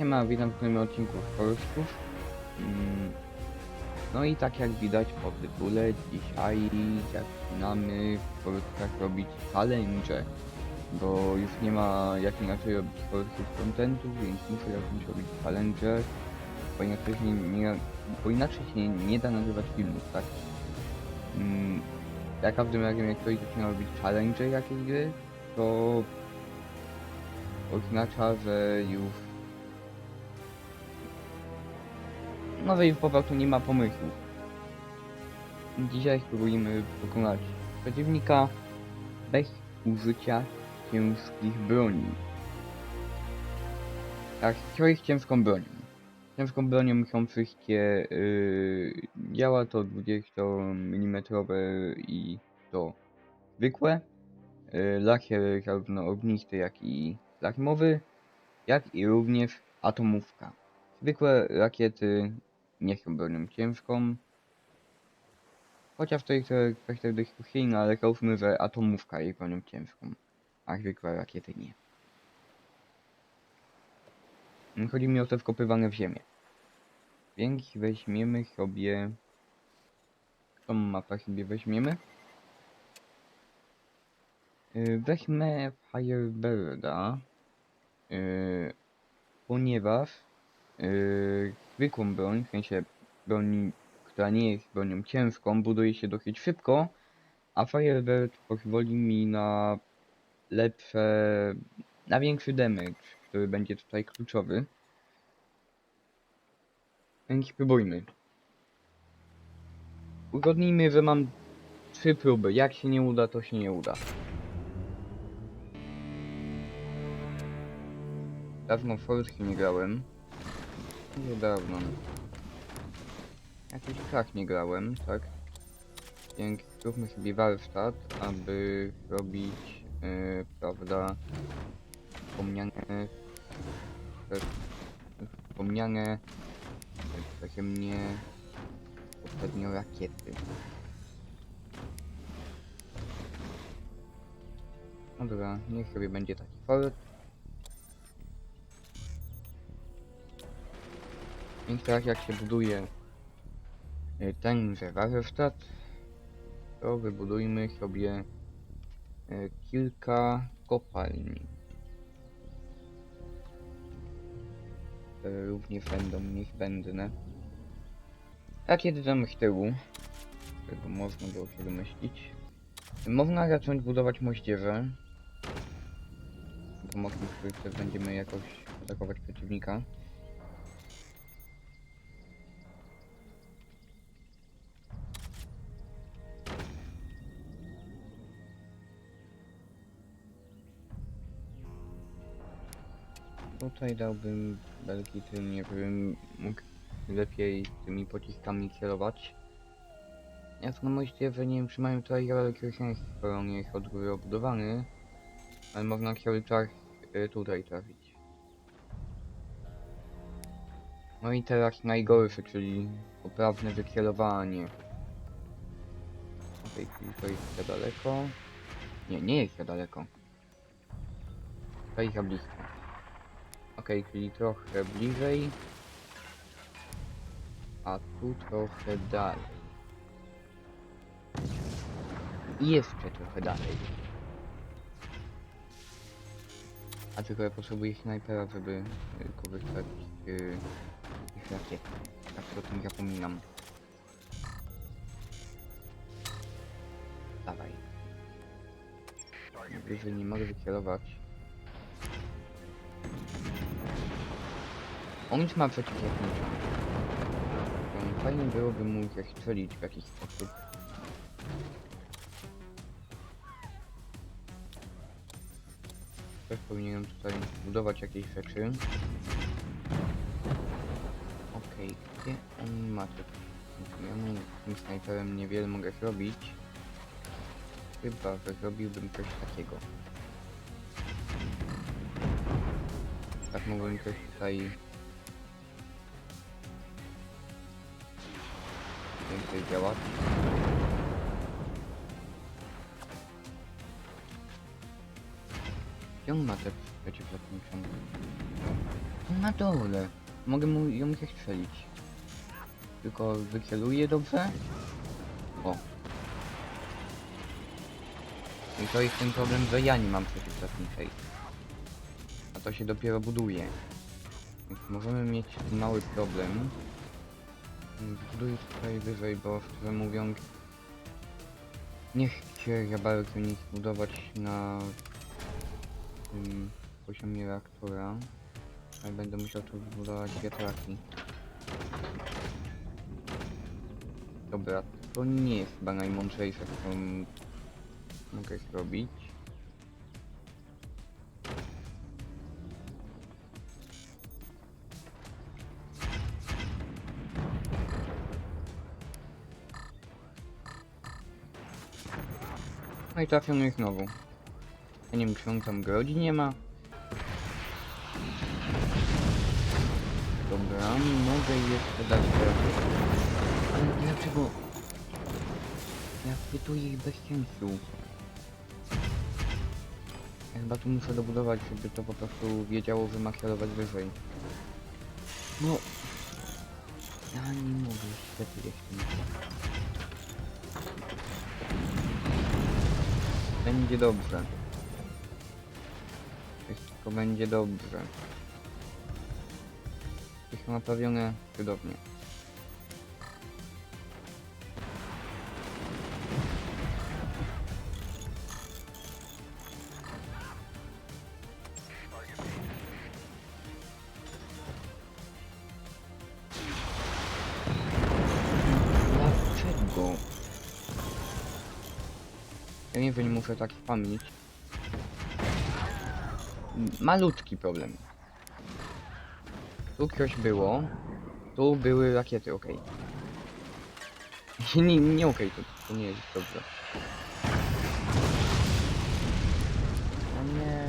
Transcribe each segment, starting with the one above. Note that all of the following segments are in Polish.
Siema, witam w kolejnym odcinku Forestów. Mm, No i tak jak widać po tytule, dzisiaj zaczynamy w Forestach robić challenge. Bo już nie ma jak inaczej robić Forestów contentu, więc muszę zacząć robić challenge. Bo inaczej się nie, bo inaczej się nie da nagrywać filmów, tak? Mm, Za każdym razem jak ktoś zaczyna robić challenge jakiejś gry, to oznacza, że już no że już po prostu nie ma pomysłu. Dzisiaj spróbujemy pokonać przeciwnika bez użycia ciężkich broni. Tak, co jest ciężką bronią? Ciężką bronią są wszystkie yy, działa to 20 mm i to zwykłe. Yy, lakier zarówno ognisty jak i lakmowy, jak i również atomówka. Zwykłe rakiety nie są bronią ciężką. Chociaż to jest kwestia dyskusyjna, ale załóżmy, że atomówka jest bronią ciężką, a zwykłe rakiety nie. Chodzi mi o te wkopywane w ziemię. Więc weźmiemy sobie... Którą mapę sobie weźmiemy? Yy, Weźmy Firebirda, yy, ponieważ yy, zwykłą broń, w sensie broń, która nie jest bronią ciężką, buduje się dosyć szybko, a Firebird pozwoli mi na lepsze, na większy damage, który będzie tutaj kluczowy. Więc spróbujmy. Uzgodnijmy, że mam trzy próby. Jak się nie uda, to się nie uda. Dawno w Forski nie grałem. Nie dawno. Jakiś czas nie grałem, tak? Więc zróbmy sobie warsztat, aby robić, yy, prawda, wspomniane, te, wspomniane przeze mnie poprzednio rakiety. No dobra, niech sobie będzie taki fort. Więc tak jak się buduje y, tenże warsztat, to wybudujmy sobie y, kilka kopalni. Które również będą niezbędne. Rakiety damy z tyłu, tego można było się domyślić. Można zacząć budować moździerze. Z których też będziemy jakoś atakować przeciwnika. Tutaj dałbym belki tylnie, żebym mógł lepiej tymi pociskami kierować. Jak na moździerze nie wiem czy mają tutaj wielkie sens, skoro on nie jest od góry obudowany. Ale można cały czas y, tutaj trafić. No i teraz najgorsze, czyli poprawne wykierowanie. Tej chwili to jest za daleko. Nie, nie jest za daleko. To jest za blisko. Czyli trochę bliżej. A tu trochę dalej. I jeszcze trochę dalej. A tylko ja potrzebuję snajpera, żeby y, korzystać z y, tych rakiet. Tak o tym zapominam. Dawaj. Wyżej nie mogę wykierować. On już ma przeciwlotnicza. Fajnie byłoby mógł jak strzelić w jakiś sposób. Też powinienem tutaj budować jakieś rzeczy. Okej, gdzie on ma te... Ja mu tym snajperem niewiele mogę zrobić. Chyba, że zrobiłbym coś takiego. Tak mógłbym coś tutaj więcej działać. Gdzie on ma te przeciwlotnicze? Na dole. Mogę mu ją strzelić. Tylko wyceluję dobrze. O. I to jest ten problem, że ja nie mam przeciwczasniczej. A to się dopiero buduje. Więc możemy mieć mały problem. Buduję tutaj wyżej, bo szczerze mówiąc nie chcę za bardzo nic budować na tym poziomie reaktora. Ale będę musiał tu wybudować wiatraki. Dobra, to nie jest chyba najmądrzejsze, co mogę zrobić. No i trafiony ich znowu. Ja nie wiem, czy on tam grodzi nie ma. Dobra, mogę jeszcze dać teraz. Ale dlaczego? Ja pytuję ich bez sensu. Ja chyba tu muszę dobudować, żeby to po prostu wiedziało, że ma kierować wyżej. No. Ja nie mogę, ślepy jestem. Będzie dobrze. Wszystko będzie dobrze. Wszystko naprawione cudownie. Nie wiem, muszę tak. M- Malutki problem. Tu coś było. Tu były rakiety, okej. nie, nie okej, to, to nie jest dobrze. O nie.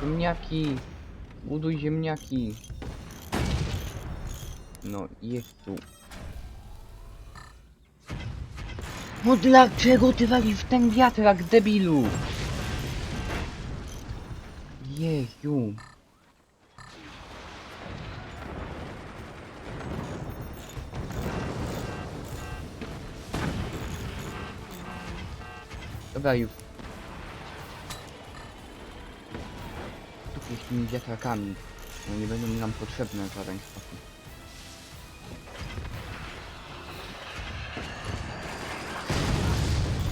Ziemniaki. Buduj ziemniaki. No, jest tu. No dlaczego ty walisz w ten wiatrak, debilu? Jeju. Dobra już. Tu z tymi wiatrakami. No nie będą nam potrzebne żaden sposób.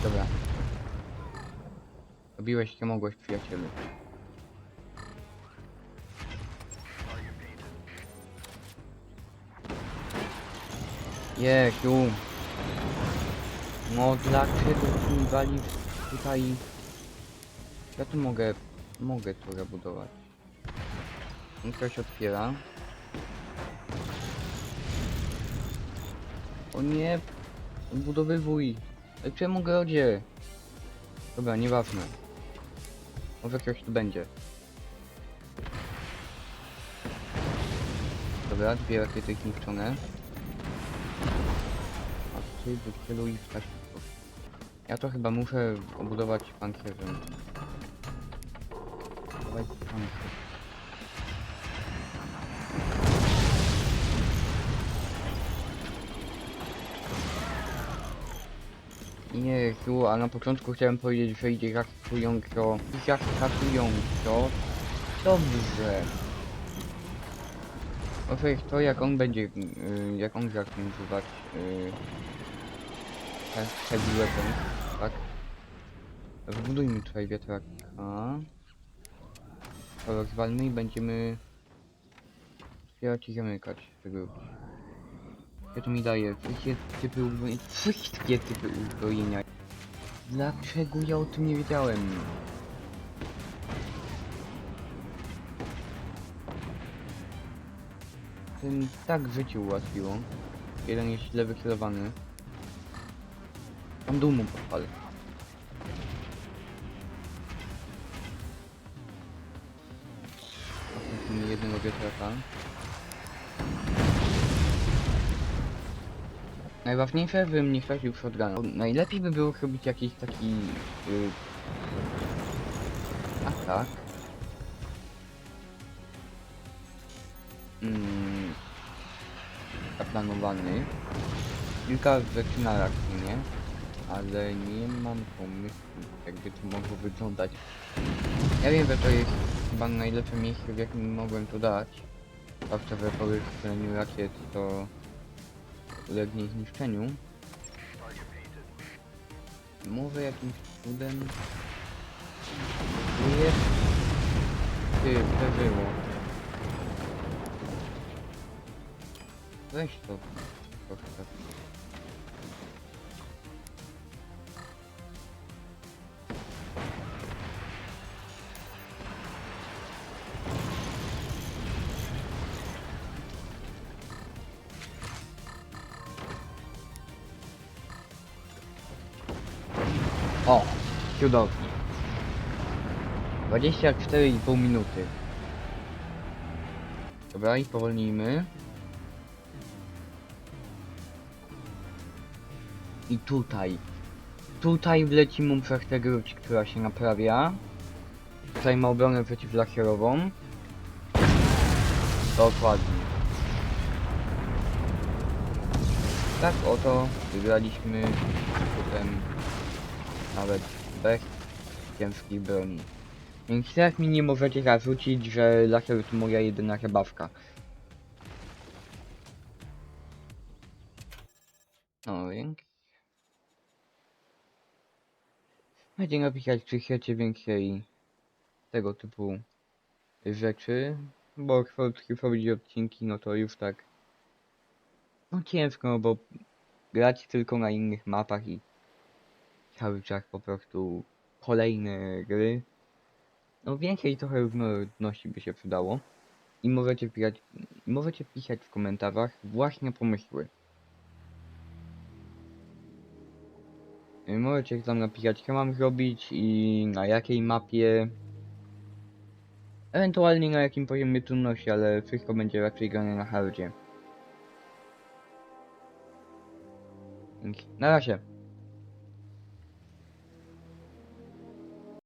Dobra. Robiłeś co mogłeś, przyjacielu. Jezu. No dlaczego mi wali tutaj... Ja tu mogę... Mogę tu zabudować. On Ktoś otwiera. O nie! Budowywuj! Ale czemu grodzie? Dobra, nieważne. Może ktoś tu będzie. Dobra, dwie rakiety zniszczone. A ty wychyluj w sposób. Ja to chyba muszę obudować pancerzem. Dawaj. Nie, tu, a na początku chciałem powiedzieć, że idzie hackująco. Jak hackująco. Dobrze. Może to jak on będzie, y, jak on zacznie używać y, he- heavy weapon, tak? Wybudujmy tutaj wiatraka. Rozwalmy i będziemy otwierać i zamykać tego. Ja to mi daje wszystkie typy uzbrojenia. Wszystkie typy uzbrojenia. Dlaczego ja o tym nie wiedziałem? Ten tak życie ułatwiło. Jeden jest źle wykierowany. Tam mu podpalę. Jednego wiatraka. Najważniejsze, bym nie stracił shotguna. Najlepiej by było zrobić jakiś taki... Yy, Atak. Mm, zaplanowany. Kilka rzeczy na rakinie, ale nie mam pomysłu, jakby to mogło wyglądać. Ja wiem, że to jest chyba najlepsze miejsce, w jakim mogłem to dać. Zwłaszcza, że po wystrzeleniu rakiet to ulegnie zniszczeniu. Może jakimś cudem... Jest... Ty, przeżyło. Weź to. Proszę. O, cudownie. 24,5 minuty. Dobra, i powolnijmy. I tutaj. Tutaj wleci mu tę gruć, która się naprawia. Tutaj ma obronę przeciwlakierową. Dokładnie. Tak oto wygraliśmy potem nawet bez ciężkich broni. Więc teraz mi nie możecie zarzucić, że laser to moja jedyna zabawka. No więc... Będzie napisać, czy chcecie więcej tego typu rzeczy, bo robić odcinki, no to już tak no ciężko, no bo grać tylko na innych mapach i cały czas po prostu kolejne gry. No więcej trochę różnorodności by się przydało. I możecie pisać, możecie pisać w komentarzach właśnie pomysły. Możecie tam napisać co mam zrobić i na jakiej mapie. Ewentualnie na jakim poziomie trudności, ale wszystko będzie raczej grane na hardzie. Na razie.